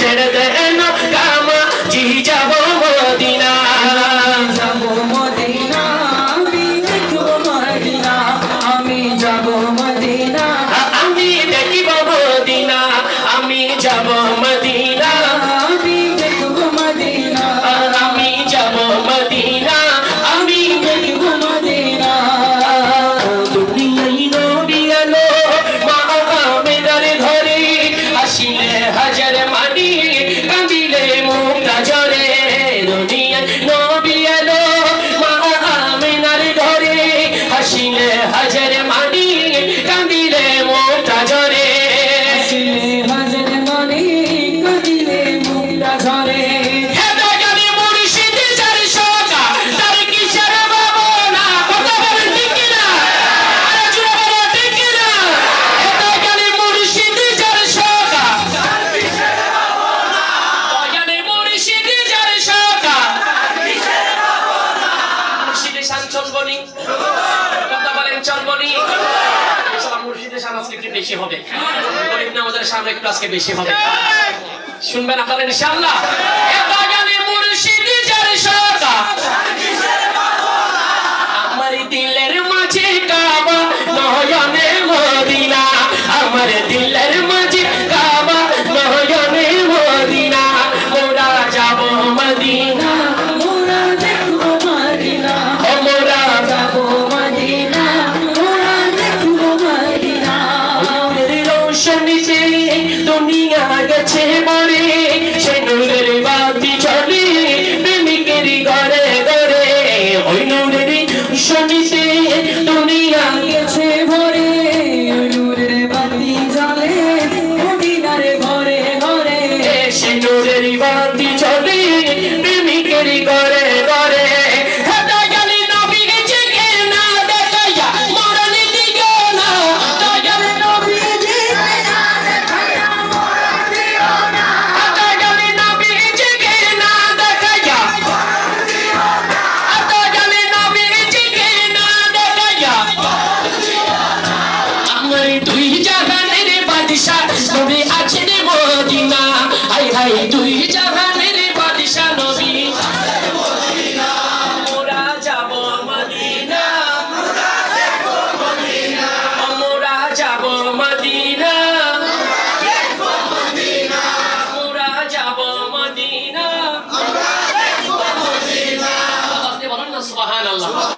చెడదైన కామ జీజవ আসিলে হাজারে বেশি হবে। গরিব নামাজের সামনে একটু আজকে বেশি হবে। শুনবেন আপনারা, ইনশাআল্লাহ। এ বাগানে মুর্শিদি যার শনি সে দুনিয়া গেছে মরে, সে বাতি চলে ঘরে ঘরে। ওই নূরের শনি সে বাতি চলে মদিনার ঘরে ঘরে। সে নূরের বাতি চলে প্রেমিকের ঘরে ঘরে। আছে রে মদিনা। হাই হাই তুই জাহান